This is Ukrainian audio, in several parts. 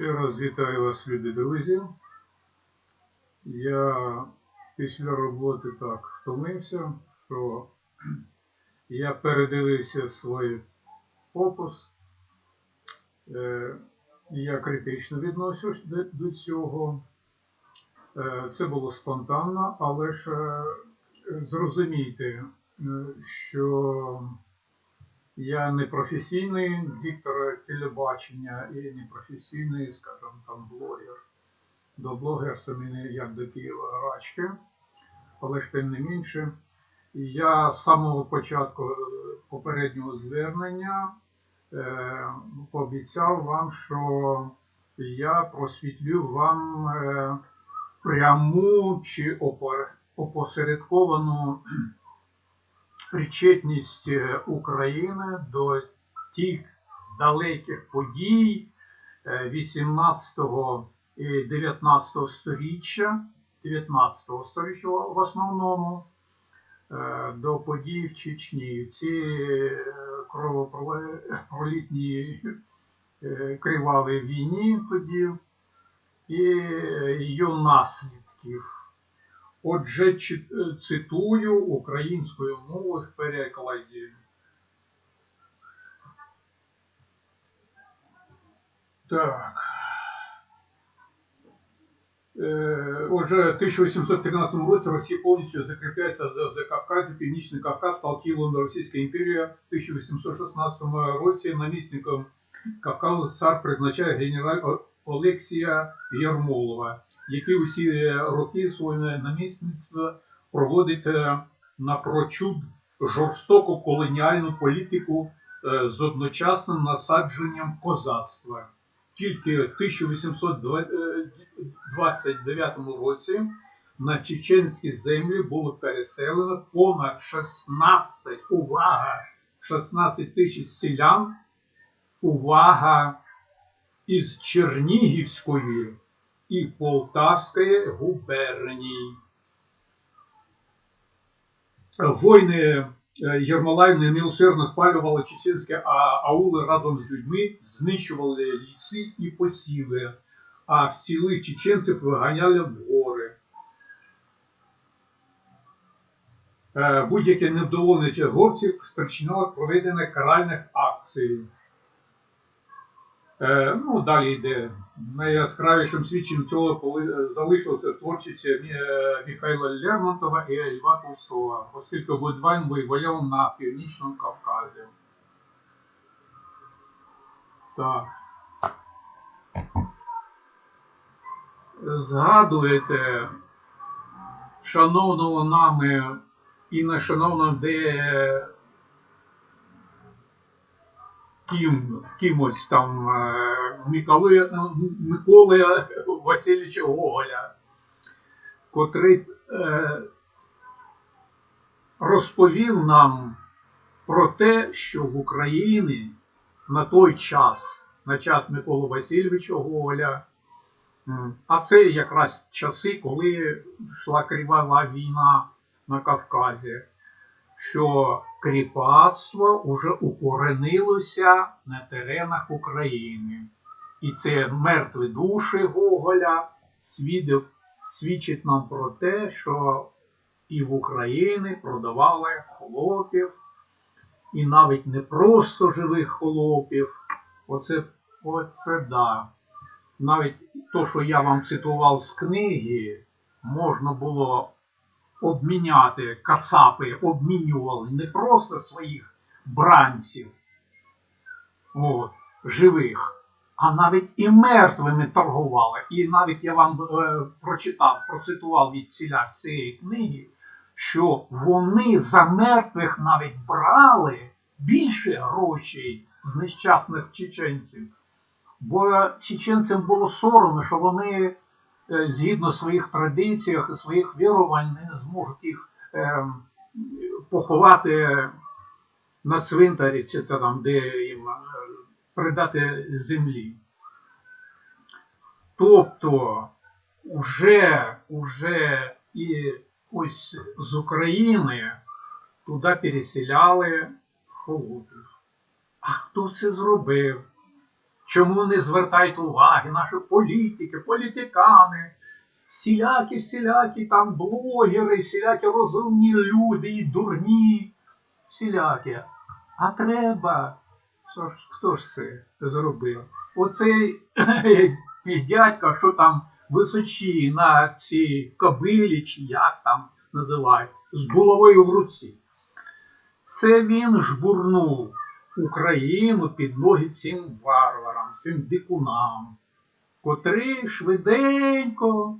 Ще раз вітаю вас, любі друзі. Я після роботи так втомився, що я передивився свій опус. Е, Я критично відношусь до, цього. Е, Це було спонтанно, але ж е, зрозумійте, що я не професійний диктор телебачення і не професійний, скажімо, там блогер. До блогерства мене як до Києва грачки, але ж тим не менше. Я з самого початку е, попереднього звернення е, пообіцяв вам, що я просвітлю вам е, пряму чи опо- опосередковану причетність е, України до тих далеких подій е, 18 і 19 сторіччя, 19 сторіччя в основному, е, до подій в Чечні. Ці е, кровопролітні е, криваві війні тоді і е, її наслідків. Отже, е, цитую українською мовою в перекладі. Так. Е, Отже, в 1813 році Росія повністю закріпляється за, за Кавказі, Північний Кавказ став тілом Російської імперії. В 1816 році намісником Кавказу цар призначає генераль Олексія Єрмолова, який усі роки своє намісництво проводить е, напрочуд жорстоку колоніальну політику е, з одночасним насадженням козацтва. Тільки в 1829 році на чеченські землі було переселено понад 16, увага, 16 тисяч селян, увага, із Чернігівської і Полтавської губерній. Войни е, Єрмолаївни немилосердно спалювали чеченські аули разом з людьми, знищували ліси і посіви, а цілих чеченців виганяли в гори. Е, Будь-яке невдоволення черговців спричинило проведення каральних акцій. Е, ну, далі йде. Найяскравішим свідченням цього коли е, творчість е, Михайла Лермонтова і Льва Толстого, оскільки обидва воювали на Північному Кавказі. Так. Згадуєте шановного нами і не шановного де ким, кимось там е, Миколи, Миколи Васильовича Гоголя, котрий е, розповів нам про те, що в Україні на той час, на час Миколи Васильовича Гоголя, а це якраз часи, коли йшла кривава війна на Кавказі, що кріпацтво вже укоренилося на теренах України. І це мертві душі Гоголя свідчить нам про те, що і в Україні продавали холопів, і навіть не просто живих холопів. Оце, оце да. Навіть то, що я вам цитував з книги, можна було обміняти кацапи, обмінювали не просто своїх бранців, от, живих, а навіть і мертвими торгували. І навіть я вам е, прочитав, процитував від ціля цієї книги, що вони за мертвих навіть брали більше грошей з нещасних чеченців. Бо чеченцям було соромно, що вони згідно своїх традиціях і своїх вірувань не зможуть їх е, поховати на цвинтарі, чи там, де їм е, придати землі. Тобто, уже, уже і ось з України туди переселяли холопів. А хто це зробив? Чому не звертають уваги наші політики, політикани, всілякі, всілякі там блогери, всілякі розумні люди і дурні, всілякі. А треба. Що ж, хто ж це зробив? Оцей дядька, що там височі на цій кобилі, чи як там називають, з булавою в руці. Це він жбурнув Україну під ноги цим варварам, цим дикунам, котрі швиденько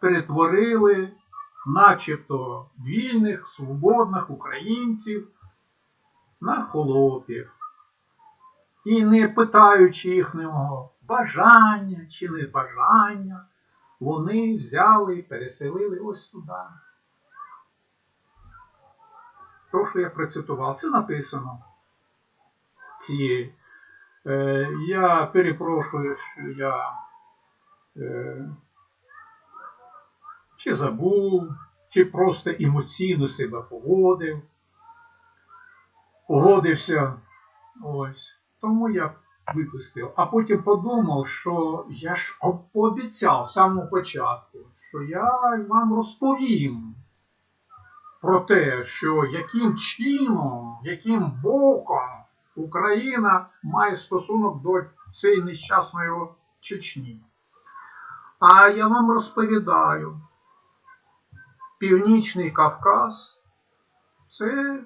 перетворили начебто вільних, свободних українців на холопів. І не питаючи їхнього бажання чи не бажання, вони взяли і переселили ось туди. То, що я процитував, це написано. Ці, е, я перепрошую, що я е, чи забув, чи просто емоційно себе поводив, погодився. Ось. Тому я випустив. А потім подумав, що я ж пообіцяв з самого початку, що я вам розповім про те, що яким чином, яким боком Україна має стосунок до цієї нещасної Чечні. А я вам розповідаю, Північний Кавказ це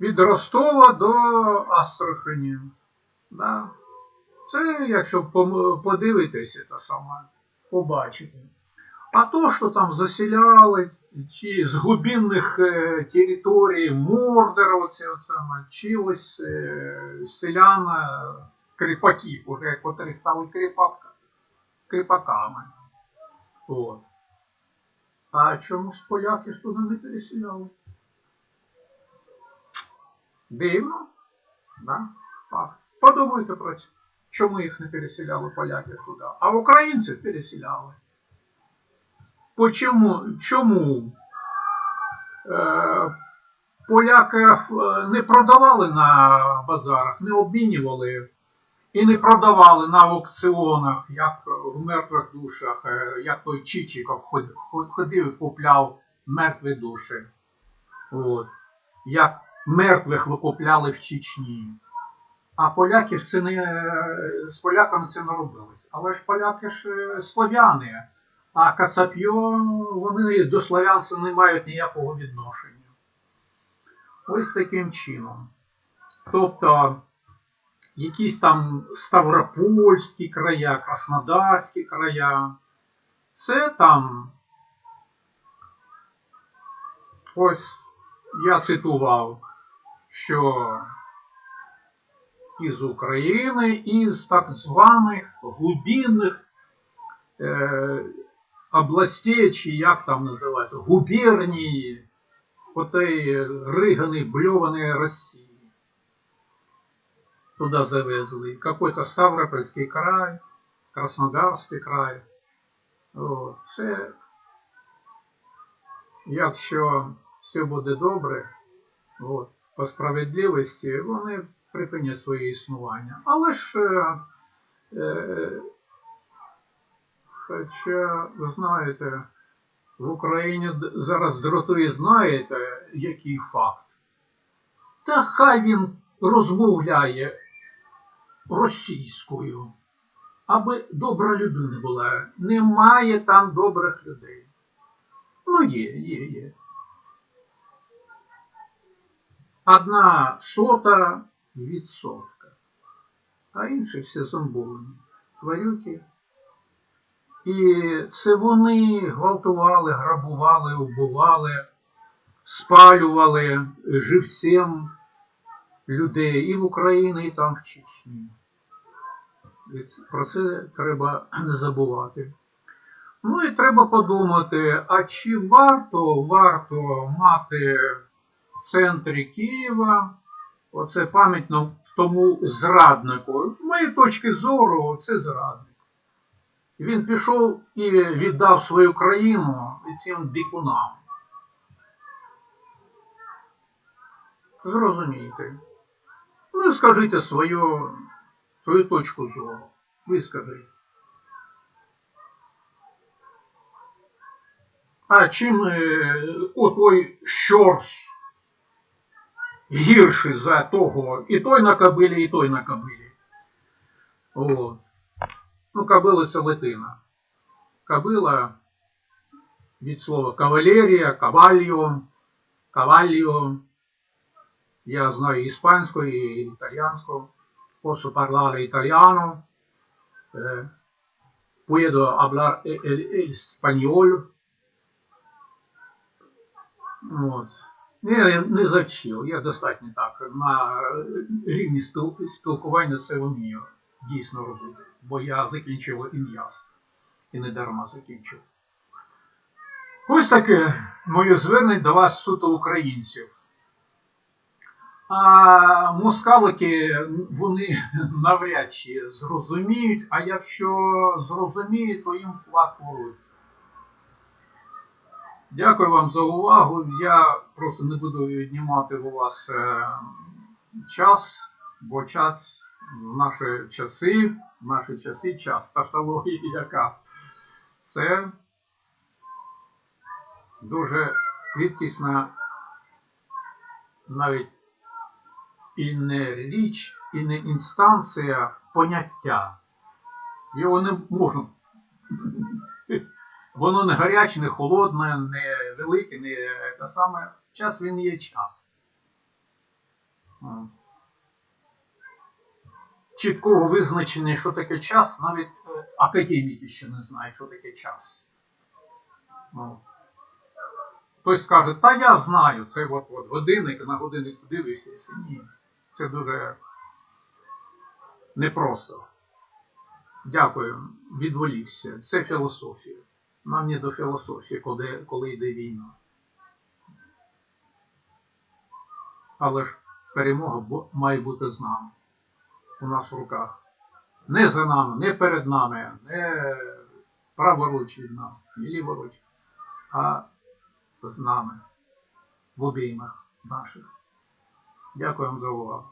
від Ростова до Астрахані. Да. Це, якщо подивитися, то саме побачите. А то, що там заселяли, чи з глибинних е, територій Мордора, оце, саме, чи ось е, селян е, кріпаків, уже котрі стали кріпак, кріпаками. От. А чомусь поляки туди не переселяли? Дивно? Да? Факт. Подумайте про це. Чому їх не переселяли поляки туди? А українців переселяли. Почому? Чому? Е, поляків е, не продавали на базарах, не обмінювали і не продавали на аукціонах, як в мертвих душах, е, як той Чичиков ход- ход- ходив і купляв мертві душі. От. Як мертвих викупляли в Чечні. А поляків це не з поляками це не робилось. Але ж поляки ж е, слов'яни, а кацапьо вони до слов'янства не мають ніякого відношення. Ось таким чином. Тобто якісь там Ставропольські края, Краснодарські края. Це там. Ось я цитував, що із України, із так званих глубинних е, областей, чи як там називається, губернії отої риганої, бльованої Росії. Туда завезли. Какой-то Ставропольський край, Краснодарський край. О, це, якщо все буде добре, от, по справедливості, вони припинять своє існування. Але ж, е, е, хоча, ви знаєте, в Україні зараз дратує, знаєте, який факт. Та хай він розмовляє російською, аби добра людина була. Немає там добрих людей. Ну, є, є, є. Одна сота відсотка, а інші всі зомбовані, тварюки. І це вони гвалтували, грабували, вбивали, спалювали живцем людей і в Україні, і там в Чечні. І Про це треба не забувати. Ну і треба подумати, а чи варто, варто мати в центрі Києва оце пам'ятно тому зраднику. З моєї точки зору, це зрадник. Він пішов і віддав свою країну цим дикунам. Зрозумієте. Ну і скажіть свою, свою точку зору. Вискажи. А чим е, отой щорс гірший за того, і той на кабилі, і той на кабилі. О. Ну, кабила це латина. Кабила від слова кавалерія, кавальо, кавальо. Я знаю іспанську і італіянську. Posso parlare italiano. Eh, puedo hablar el, el, el español. От. Я не завчив, я достатньо так. На рівні спіл- спілкування це вмію дійсно робити. Бо я закінчив ім'яз. І не дарма закінчив. Ось таке моє звернення до вас суто українців. А москалики вони навряд чи зрозуміють, а якщо зрозуміють, то їм флаг воруть. Дякую вам за увагу. Я просто не буду віднімати у вас е, час, бо час в наші часи, в наші часи час тавтології яка. Це дуже рідкісна навіть і не річ, і не інстанція поняття. Його не можна. Воно не гаряче, не холодне, не велике, не те саме. Час він є час. Чіткого визначення, що таке час, навіть е, академіки ще не знають, що таке час. О. Хтось скаже, та я знаю, це от, от годинник, на годинник подивишся, ні. Це дуже непросто. Дякую, відволікся. Це філософія. Нам не до філософії, коли, коли йде війна. Але ж перемога має бути з нами. У нас в руках. Не за нами, не перед нами, не праворуч від нас, не ліворуч, а з нами в обіймах наших. Дякую вам за увагу.